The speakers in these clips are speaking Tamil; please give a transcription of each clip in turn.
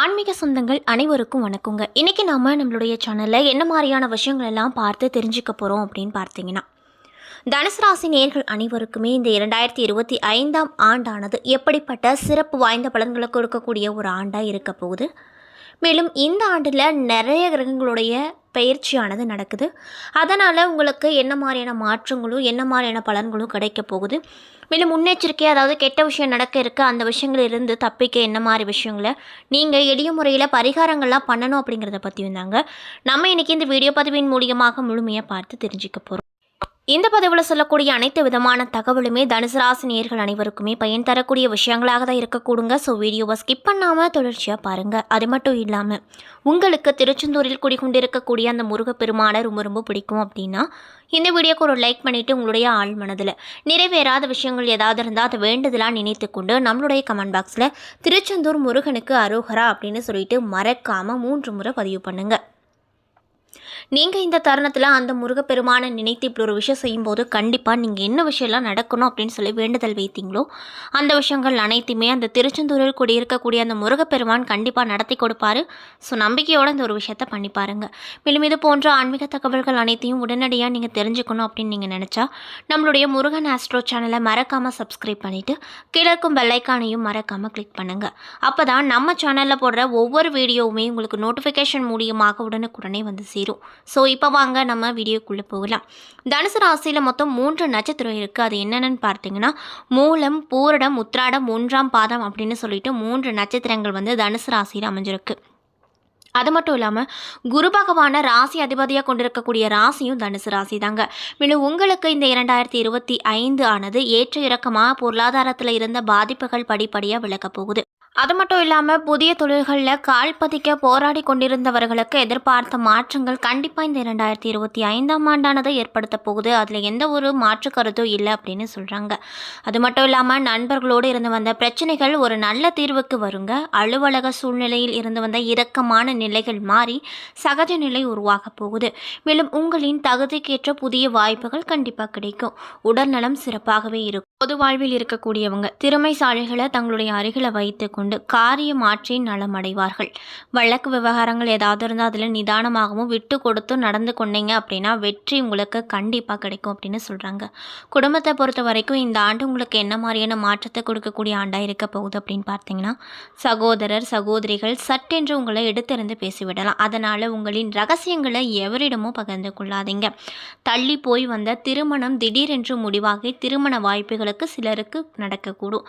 ஆன்மீக சொந்தங்கள் அனைவருக்கும் வணக்கங்க. இன்றைக்கி நாம் நம்மளுடைய சேனலில் என்ன மாதிரியான விஷயங்கள் எல்லாம் பார்த்து தெரிஞ்சுக்க போகிறோம் அப்படின்னு பார்த்தீங்கன்னா தனுசு ராசி நேர்கள் அனைவருக்குமே இந்த இரண்டாயிரத்தி இருபத்தி ஐந்தாம் ஆண்டானது எப்படிப்பட்ட சிறப்பு வாய்ந்த பலன்களை கொடுக்கக்கூடிய ஒரு ஆண்டாக இருக்க போகுது. மேலும் இந்த ஆண்டில் நிறைய கிரகங்களுடைய பயிற்சியானது நடக்குது. அதனால் உங்களுக்கு என்ன மாதிரியான மாற்றங்களும் என்ன மாதிரியான பலன்களும் கிடைக்க போகுது. மேலும் முன்னெச்சரிக்கை அதாவது கெட்ட விஷயம் நடக்க இருக்க அந்த விஷயங்களிலிருந்து தப்பிக்க என்ன மாதிரி விஷயங்களை நீங்கள் எளிய முறையில் பரிகாரங்கள்லாம் பண்ணணும் அப்படிங்கிறத பற்றி வந்தாங்க. நம்ம இன்றைக்கி இந்த வீடியோ பதிவின் மூலியமாக முழுமையாக பார்த்து தெரிஞ்சுக்க போகிறோம் இந்த பதிவில் சொல்லக்கூடிய அனைத்து விதமான தகவலுமே தனுசு ராசி அனைவருக்குமே பயன் தரக்கூடிய விஷயங்களாக தான் இருக்கக்கூடுங்க. ஸோ வீடியோவை ஸ்கிப் பண்ணாமல் தொடர்ச்சியாக பாருங்கள் அது மட்டும் இல்லாமல் உங்களுக்கு திருச்செந்தூரில் குடிகொண்டிருக்கக்கூடிய அந்த முருகப்பெருமானை ரொம்ப ரொம்ப பிடிக்கும் அப்படின்னா இந்த வீடியோக்கு ஒரு லைக் பண்ணிவிட்டு உங்களுடைய ஆள் மனதில் நிறைவேறாத விஷயங்கள் ஏதாவது இருந்தால் அதை வேண்டுதலாக நினைத்து கொண்டு நம்மளுடைய கமெண்ட் பாக்ஸில் திருச்செந்தூர் முருகனுக்கு அரோகரா அப்படின்னு சொல்லிட்டு மறக்காமல் மூன்று முறை பதிவு பண்ணுங்கள் நீங்கள் இந்த தருணத்தில் அந்த முருகப்பெருமானை நினைத்து இப்படி ஒரு விஷயம் செய்யும்போது கண்டிப்பாக நீங்கள் என்ன விஷயம்லாம் நடக்கணும் அப்படின்னு சொல்லி வேண்டுதல் வைத்தீங்களோ அந்த விஷயங்கள் அனைத்துமே அந்த திருச்செந்தூரில் குடியிருக்கக்கூடிய அந்த முருகப்பெருமான் கண்டிப்பாக நடத்தி கொடுப்பாரு. ஸோ நம்பிக்கையோடு இந்த ஒரு விஷயத்த பண்ணி பாருங்க. மேலும் இது போன்ற ஆன்மீக தகவல்கள் அனைத்தையும் உடனடியாக நீங்கள் தெரிஞ்சுக்கணும் அப்படின்னு நீங்கள் நினச்சா நம்மளுடைய முருகன் ஆஸ்ட்ரோ சேனலை மறக்காமல் சப்ஸ்கிரைப் பண்ணிவிட்டு கீழே இருக்கும் பெல்லைக்கானையும் மறக்காமல் கிளிக் பண்ணுங்கள் அப்போ தான் நம்ம சேனலில் போடுற ஒவ்வொரு வீடியோவுமே உங்களுக்கு நோட்டிஃபிகேஷன் மூலியமாக உடனுக்குடனே வந்து சேரும். ஸோ இப்போ வாங்க நம்ம வீடியோக்குள்ளே போகலாம். தனுசு ராசியில் மொத்தம் மூன்று நட்சத்திரம் இருக்குது அது என்னென்னு பார்த்தீங்கன்னா மூலம் பூரடம் உத்ராடம் ஒன்றாம் பாதம் அப்படின்னு சொல்லிட்டு மூன்று நட்சத்திரங்கள் வந்து தனுசு ராசியில் அமைஞ்சிருக்கு. அது மட்டும் இல்லாமல் குரு பகவானை ராசி அதிபதியாக கொண்டிருக்கக்கூடிய ராசியும் தனுசு ராசி தாங்க மேலும் உங்களுக்கு இந்த இரண்டாயிரத்தி இருபத்தி ஐந்து ஆனது ஏற்ற இறக்கமாக பொருளாதாரத்தில் இருந்த பாதிப்புகள் படிப்படியாக விளக்கப் போகுது. அது மட்டும் இல்லாமல் புதிய தொழில்களில் கால் பதிக்க போராடி கொண்டிருந்தவர்களுக்கு எதிர்பார்த்த மாற்றங்கள் கண்டிப்பாக இந்த இரண்டாயிரத்தி இருபத்தி ஐந்தாம் ஆண்டானதை ஏற்படுத்த போகுது. அதில் எந்த ஒரு மாற்று கருத்தும் இல்லை அப்படின்னு சொல்கிறாங்க அது மட்டும் இல்லாமல் நண்பர்களோடு இருந்து வந்த பிரச்சனைகள் ஒரு நல்ல தீர்வுக்கு வருங்க. அலுவலக சூழ்நிலையில் இருந்து வந்த இரக்கமான நிலைகள் மாறி சகஜ நிலை உருவாக போகுது. மேலும் உங்களின் தகுதிக்கேற்ற புதிய வாய்ப்புகள் கண்டிப்பாக கிடைக்கும். உடல்நலம் சிறப்பாகவே இருக்கும். பொது வாழ்வில் இருக்கக்கூடியவங்க திறமைசாலிகளை தங்களுடைய அருகில் வைத்து கொண்டு காரியம் ஆற்றி நலமடைவார்கள். வழக்கு விவகாரங்கள் ஏதாவது இருந்தால் அதில் நிதானமாகவும் விட்டு கொடுத்து நடந்து கொண்டீங்க அப்படின்னா வெற்றி உங்களுக்கு கண்டிப்பாக கிடைக்கும் அப்படின்னு சொல்கிறாங்க குடும்பத்தை பொறுத்த வரைக்கும் இந்த ஆண்டு உங்களுக்கு என்ன மாதிரியான மாற்றத்தை கொடுக்கக்கூடிய ஆண்டாக இருக்க போகுது அப்படின்னு பார்த்தீங்கன்னா சகோதரர் சகோதரிகள் சட்டென்று உங்களை எடுத்திருந்து பேசிவிடலாம். அதனால் உங்களின் ரகசியங்களை எவரிடமும் பகிர்ந்து கொள்ளாதீங்க. தள்ளி போய் வந்த திருமணம் திடீரென்று முடிவாகி திருமண வாய்ப்புகளுக்கு சிலருக்கு நடக்கக்கூடும்.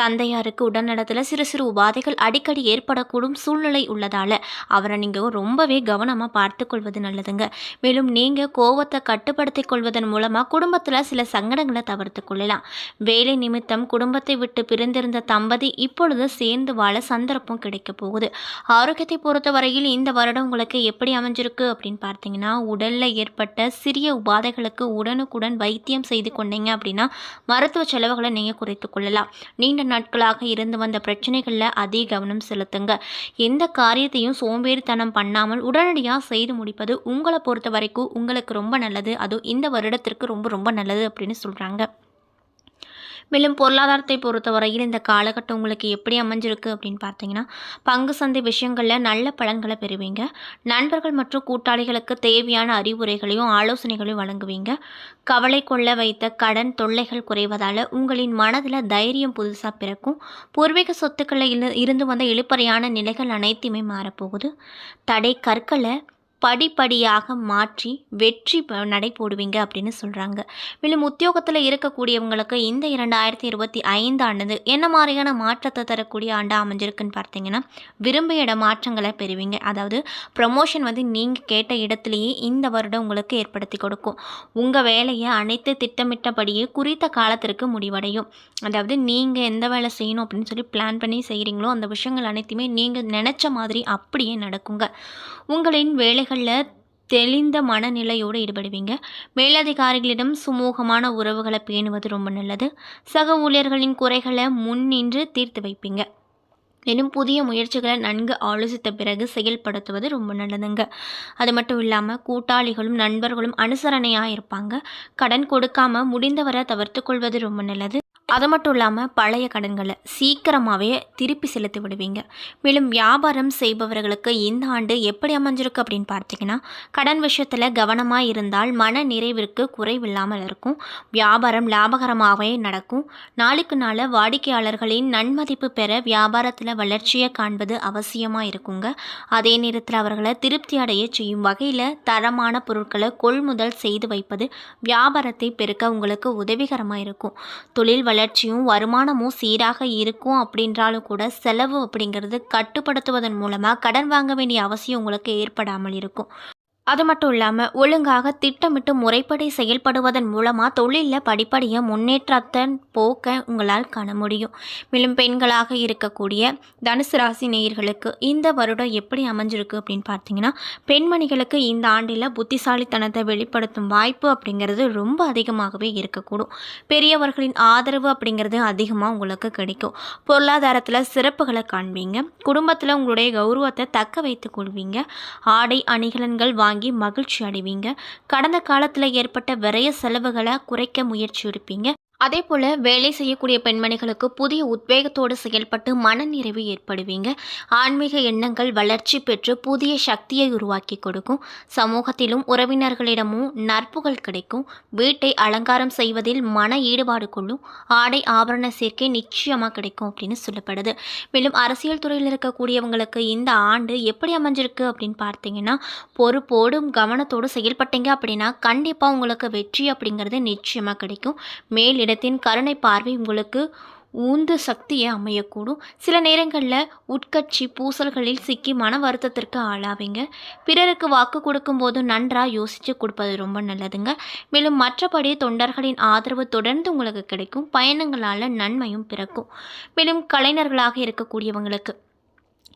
தந்தையாருக்கு உடல்நலத்தில் சிறு சிறு உபாதைகள் அடிக்கடி ஏற்படக்கூடும் சூழ்நிலை உள்ளதால் அவரை நீங்கள் ரொம்பவே கவனமாக பார்த்து கொள்வது நல்லதுங்க. மேலும் நீங்கள் கோவத்தை கட்டுப்படுத்திக் கொள்வதன் மூலமாக குடும்பத்தில் சில சங்கடங்களை தவிர்த்து கொள்ளலாம். வேலை நிமித்தம் குடும்பத்தை விட்டு பிரிந்திருந்த தம்பதி இப்பொழுது சேர்ந்து வாழ சந்தர்ப்பம் கிடைக்க போகுது. ஆரோக்கியத்தை பொறுத்தவரையில் இந்த வருடம் உங்களுக்கு எப்படி அமைஞ்சிருக்கு அப்படின்னு பார்த்தீங்கன்னா உடலில் ஏற்பட்ட சிறிய உபாதைகளுக்கு உடனுக்குடன் வைத்தியம் செய்து கொண்டீங்க அப்படின்னா மருத்துவ செலவுகளை நீங்கள் குறைத்து கொள்ளலாம். நீண்ட நாட்களாக இருந்து வந்த பிரச்சனைகளில் அதிக கவனம் செலுத்துங்க. எந்த காரியத்தையும் சோம்பேறித்தனம் பண்ணாமல் உடனடியாக செய்து முடிப்பது உங்களை பொறுத்த வரைக்கும் உங்களுக்கு ரொம்ப நல்லது. அதுவும் இந்த வருடத்திற்கு ரொம்ப ரொம்ப நல்லது அப்படின்னு சொல்கிறாங்க மேலும் பொருளாதாரத்தை பொறுத்தவரையில் இந்த காலகட்டம் உங்களுக்கு எப்படி அமைஞ்சிருக்கு அப்படின்னு பார்த்தீங்கன்னா பங்கு சந்தை விஷயங்களில் நல்ல பலன்களை பெறுவீங்க. நண்பர்கள் மற்றும் கூட்டாளிகளுக்கு தேவையான அறிவுரைகளையும் ஆலோசனைகளையும் வழங்குவீங்க. கவலை கொள்ள வைத்த கடன் தொல்லைகள் குறைவதால் உங்களின் மனதில் தைரியம் புதுசாக பிறக்கும். பூர்வீக சொத்துக்களில் இருந்து வந்த இழுப்பறையான நிலைகள் அனைத்துமே மாறப்போகுது. தடை கற்களை படிப்படியாக மாற்றி வெற்றி நடை போடுவீங்க அப்படின்னு சொல்கிறாங்க மேலும் உத்தியோகத்தில் இருக்கக்கூடியவங்களுக்கு இந்த இரண்டாயிரத்தி இருபத்தி ஐந்து என்ன மாதிரியான மாற்றத்தை தரக்கூடிய ஆண்டாக அமைஞ்சிருக்குன்னு பார்த்தீங்கன்னா விரும்பிய இட மாற்றங்களை பெறுவீங்க. அதாவது ப்ரமோஷன் வந்து நீங்கள் கேட்ட இடத்துலையே இந்த வருடம் உங்களுக்கு ஏற்படுத்தி கொடுக்கும். உங்கள் வேலையை அனைத்து திட்டமிட்டபடியே குறித்த காலத்திற்கு முடிவடையும். அதாவது நீங்கள் எந்த வேலை செய்யணும் அப்படின்னு சொல்லி பிளான் பண்ணி செய்கிறீங்களோ அந்த விஷயங்கள் அனைத்துமே நீங்கள் நினச்ச மாதிரி அப்படியே நடக்குங்க. உங்களின் வேலைகள் வேலைகளில் தெளிந்த மனநிலையோடு ஈடுபடுவீங்க. மேலதிகாரிகளிடம் சுமூகமான உறவுகளை பேணுவது ரொம்ப நல்லது. சக ஊழியர்களின் குறைகளை முன்னின்று தீர்த்து வைப்பீங்க. மேலும் புதிய முயற்சிகளை நன்கு ஆலோசித்த பிறகு செயல்படுத்துவது ரொம்ப நல்லதுங்க. அது மட்டும் இல்லாமல் கூட்டாளிகளும் நண்பர்களும் அனுசரணையாக இருப்பாங்க. கடன் கொடுக்காம முடிந்தவரை தவிர்த்து கொள்வது ரொம்ப நல்லது. அது மட்டும் இல்லாமல் பழைய கடன்களை சீக்கிரமாகவே திருப்பி செலுத்தி விடுவீங்க. மேலும் வியாபாரம் செய்பவர்களுக்கு இந்த ஆண்டு எப்படி அமைஞ்சிருக்கு அப்படின்னு பார்த்தீங்கன்னா கடன் விஷயத்தில் கவனமாக இருந்தால் மன நிறைவிற்கு குறைவில்லாமல் இருக்கும். வியாபாரம் லாபகரமாகவே நடக்கும். நாளுக்கு நாள் வாடிக்கையாளர்களின் நன்மதிப்பு பெற வியாபாரத்தில் வளர்ச்சியை காண்பது அவசியமாக இருக்குங்க. அதே நேரத்தில் அவர்களை திருப்தி அடைய செய்யும் வகையில் தரமான பொருட்களை கொள்முதல் செய்து வைப்பது வியாபாரத்தை பெருக்க உங்களுக்கு உதவிகரமாக இருக்கும். தொழில் வளர்ச்சியும் வருமானமும் சீராக இருக்கும் அப்படின்றாலும் கூட செலவு அப்படிங்கிறது கட்டுப்படுத்துவதன் மூலமாக கடன் வாங்க வேண்டிய அவசியம் உங்களுக்கு ஏற்படாமல் இருக்கும். அது மட்டும் இல்லாமல் ஒழுங்காக திட்டமிட்டு முறைப்படி செயல்படுவதன் மூலமாக தொழிலில் படிப்படியாக முன்னேற்றத்தன் போக்க உங்களால் காண முடியும். மேலும் பெண்களாக இருக்கக்கூடிய தனுசு ராசி நேயர்களுக்கு இந்த வருடம் எப்படி அமைஞ்சிருக்கு அப்படின்னு பார்த்தீங்கன்னா பெண்மணிகளுக்கு இந்த ஆண்டில் புத்திசாலித்தனத்தை வெளிப்படுத்தும் வாய்ப்பு அப்படிங்கிறது ரொம்ப அதிகமாகவே இருக்கக்கூடும். பெரியவர்களின் ஆதரவு அப்படிங்கிறது அதிகமாக உங்களுக்கு கிடைக்கும். பொருளாதாரத்தில் சிறப்புகளை காண்பீங்க. குடும்பத்தில் உங்களுடைய கௌரவத்தை தக்க வைத்துக் கொள்வீங்க. ஆடை அணிகலன்கள் வாங்கி மகிழ்ச்சி அடைவீங்க. கடந்த காலத்தில் ஏற்பட்ட விரைய செலவுகளை குறைக்க முயற்சி எடுப்பீங்க. அதே போல் வேலை செய்யக்கூடிய பெண்மணிகளுக்கு புதிய உத்வேகத்தோடு செயல்பட்டு மனநிறைவு ஏற்படுவீங்க. ஆன்மீக எண்ணங்கள் வளர்ச்சி பெற்று புதிய சக்தியை உருவாக்கி கொடுக்கும். சமூகத்திலும் உறவினர்களிடமும் நட்புகள் கிடைக்கும். வீட்டை அலங்காரம் செய்வதில் மன ஈடுபாடு கொள்ளும். ஆடை ஆபரண சேர்க்கை நிச்சயமாக கிடைக்கும் அப்படின்னு சொல்லப்படுது. மேலும் அரசியல் துறையில் இருக்கக்கூடியவங்களுக்கு இந்த ஆண்டு எப்படி அமைஞ்சிருக்கு அப்படின்னு பார்த்தீங்கன்னா பொறுப்போடும் கவனத்தோடு செயல்பட்டீங்க அப்படின்னா கண்டிப்பாக உங்களுக்கு வெற்றி அப்படிங்கிறது நிச்சயமாக கிடைக்கும். மேலிடத்தின் கருணை பார்வை உங்களுக்கு ஊந்து சக்தியை அமையக்கூடும். சில நேரங்களில் உட்கட்சி பூசல்களில் சிக்கி மன வருத்தத்திற்கு ஆளாவீங்க. பிறருக்கு வாக்கு கொடுக்கும்போது நன்றாக யோசித்து கொடுப்பது ரொம்ப நல்லதுங்க. மேலும் மற்றபடி தொண்டர்களின் ஆதரவு தொடர்ந்து உங்களுக்கு கிடைக்கும். பயணங்களால் நன்மையும் பிறக்கும். மேலும் கலைஞர்களாக இருக்கக்கூடியவங்களுக்கு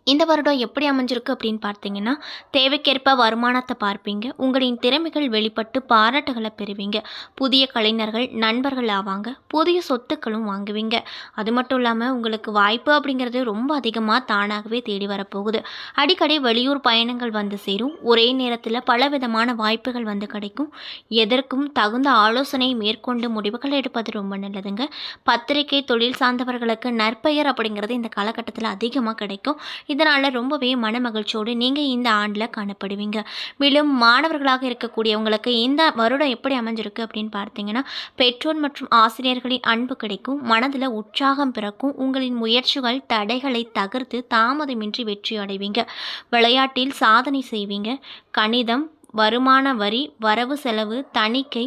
இந்த வருடம் எப்படி அமைஞ்சிருக்கு அப்படின்னு பார்த்தீங்கன்னா தேவைக்கேற்ப வருமானத்தை பார்ப்பீங்க. உங்களின் திறமைகள் வெளிப்பட்டு பாராட்டுகளை பெறுவீங்க. புதிய கலைஞர்கள் நண்பர்கள் ஆவாங்க. புதிய சொத்துக்களும் வாங்குவீங்க. அது மட்டும் இல்லாமல் உங்களுக்கு வாய்ப்பு அப்படிங்கிறது ரொம்ப அதிகமாக தானாகவே தேடி வரப்போகுது. அடிக்கடி வெளியூர் பயணங்கள் வந்து சேரும். ஒரே நேரத்தில் பலவிதமான வாய்ப்புகள் வந்து கிடைக்கும். எதற்கும் தகுந்த ஆலோசனை மேற்கொண்டு முடிவுகள் எடுப்பது ரொம்ப நல்லதுங்க. பத்திரிகை தொழில் சார்ந்தவர்களுக்கு நற்பெயர் அப்படிங்கிறது இந்த காலகட்டத்தில் அதிகமாக கிடைக்கும். இதனால் ரொம்பவே மன மகிழ்ச்சியோடு நீங்கள் இந்த ஆண்டில் காணப்படுவீங்க. மேலும் மாணவர்களாக இருக்கக்கூடியவங்களுக்கு இந்த வருடம் எப்படி அமைஞ்சிருக்கு அப்படின்னு பார்த்தீங்கன்னா பெற்றோர் மற்றும் ஆசிரியர்களின் அன்பு கிடைக்கும் மனதில் உற்சாகம் பிறக்கும் உங்களின் முயற்சிகள் தடைகளை தகர்த்து தாமதமின்றி வெற்றி அடைவீங்க. விளையாட்டில் சாதனை செய்வீங்க. கணிதம் வருமான வரி வரவு செலவு தணிக்கை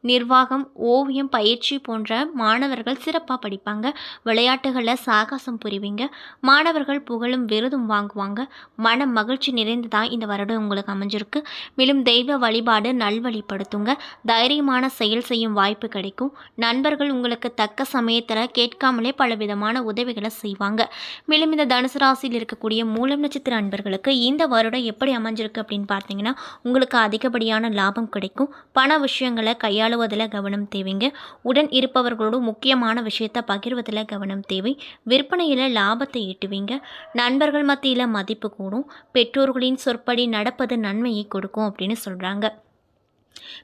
நிர்வாகம் ஓவியம் பயிற்சி போன்ற மாணவர்கள் சிறப்பாக படிப்பாங்க. விளையாட்டுகளில் சாகசம் புரிவிங்க. மாணவர்கள் புகழும் விருதும் வாங்குவாங்க. மன மகிழ்ச்சி நிறைந்ததாக இந்த வருடம் உங்களுக்கு அமைஞ்சிருக்கு. மேலும் தெய்வ வழிபாடு நல்வழிப்படுத்துங்க. தைரியமான செயல் செய்யும் வாய்ப்பு கிடைக்கும். நண்பர்கள் உங்களுக்கு தக்க சமயத்தில் கேட்காமலே பல விதமான உதவிகளை செய்வாங்க. மேலும் இந்த தனுசு ராசியில் இருக்கக்கூடிய மூலம் நட்சத்திர அன்பர்களுக்கு இந்த வருடம் எப்படி அமைஞ்சிருக்கு அப்படின்னு பார்த்தீங்கன்னா உங்களுக்கு அதிகப்படியான லாபம் கிடைக்கும். பண விஷயங்களை கையாளுவதில் கவனம் தேவைங்க. உடன் இருப்பவர்களோடு முக்கியமான விஷயத்தை பகிர்வதில் கவனம் தேவை. விற்பனையில் லாபத்தை ஈட்டுவீங்க. நண்பர்கள் மத்தியில் மதிப்பு கூடும். பெற்றோர்களின் சொற்படி நடப்பது நன்மையை கொடுக்கும் அப்படின்னு சொல்கிறாங்க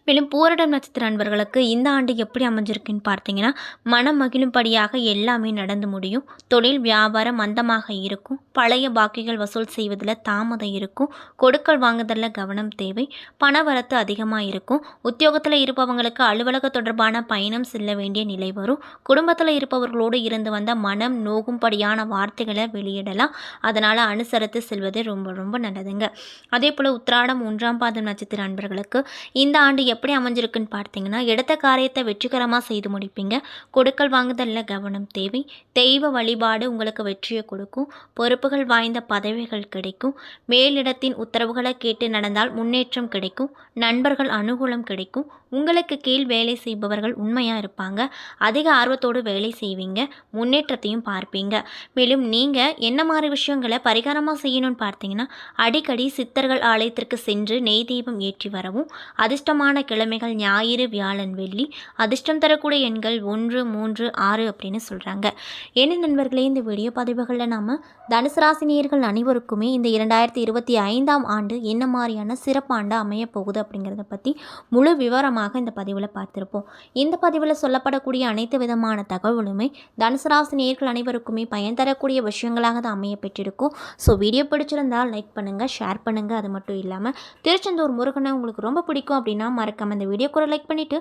மேலும் பூரடம் நட்சத்திர அன்பர்களுக்கு இந்த ஆண்டு எப்படி அமைஞ்சிருக்குன்னு பார்த்தீங்கன்னா மனம் மகிழும்படியாக எல்லாமே நடந்து முடியும். தொழில் வியாபாரம் மந்தமாக இருக்கும். பழைய பாக்கிகள் வசூல் செய்வதில் தாமதம் இருக்கும். கொடுக்கல் வாங்குதலில் கவனம் தேவை. பணவரத்து அதிகமாக இருக்கும். உத்தியோகத்தில் இருப்பவங்களுக்கு அலுவலக தொடர்பான பயணம் செல்ல வேண்டிய நிலை வரும். குடும்பத்தில் இருப்பவர்களோடு இருந்து வந்த மனம் நோகும்படியான வார்த்தைகளை வெளியிடலாம். அதனால் அனுசரித்து செல்வது ரொம்ப ரொம்ப நல்லதுங்க. அதே போல் உத்திராடம் ஒன்றாம் பாதம் நட்சத்திர அன்பர்களுக்கு இந்த ஆண்டு எப்படி அமைஞ்சிருக்குன்னு பார்த்தீங்கன்னா எடுத்த காரியத்தை வெற்றிகரமாக செய்து முடிப்பீங்க. கொடுக்கல் வாங்குதலில் கவனம் தேவை. தெய்வ வழிபாடு உங்களுக்கு வெற்றியை கொடுக்கும். பொறுப்புகள் வாய்ந்த பதவிகள் கிடைக்கும். மேலிடத்தின் உத்தரவுகளை கேட்டு நடந்தால் முன்னேற்றம் கிடைக்கும். நண்பர்கள் அனுகூலம் கிடைக்கும். உங்களுக்கு கீழ் வேலை செய்பவர்கள் உண்மையாக இருப்பாங்க. அதிக ஆர்வத்தோடு வேலை செய்வீங்க. முன்னேற்றத்தையும் பார்ப்பீங்க. மேலும் நீங்கள் என்ன மாதிரி விஷயங்களை பரிகாரமாக செய்யணும்னு பார்த்தீங்கன்னா அடிக்கடி சித்தர்கள் ஆலயத்திற்கு சென்று நெய் தீபம் ஏற்றி வரவும் அதிர்ஷ்டமான கிழமைகள் ஞாயிறு வியாழன் வெள்ளி அதிர்ஷ்டம் தரக்கூடிய எண்கள் ஒன்று மூன்று ஆறு அப்படின்னு சொல்கிறாங்க என்ன நண்பர்களே இந்த வீடியோ பதிவுகளில் நாம் தனுசு ராசினியர்கள் அனைவருக்குமே இந்த இரண்டாயிரத்தி இருபத்தி ஐந்தாம் ஆண்டு என்ன மாதிரியான சிறப்பாண்டு அமைய போகுது அப்படிங்கிறத பற்றி முழு விவரமாக விஷயமாக இந்த பதிவில் பார்த்துருப்போம். இந்த பதிவில் சொல்லப்படக்கூடிய அனைத்து விதமான தகவலுமே தனுசராசி நேர்கள் அனைவருக்குமே பயன் தரக்கூடிய விஷயங்களாக தான் அமைய பெற்றிருக்கும். ஸோ வீடியோ பிடிச்சிருந்தால் லைக் பண்ணுங்கள் ஷேர் பண்ணுங்கள் அது மட்டும் இல்லாமல் திருச்செந்தூர் முருகனை உங்களுக்கு ரொம்ப பிடிக்கும் அப்படின்னா மறக்காமல் இந்த வீடியோ கூட லைக் பண்ணிவிட்டு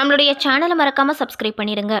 நம்மளுடைய சேனலை மறக்காமல் சப்ஸ்கிரைப் பண்ணிடுங்க.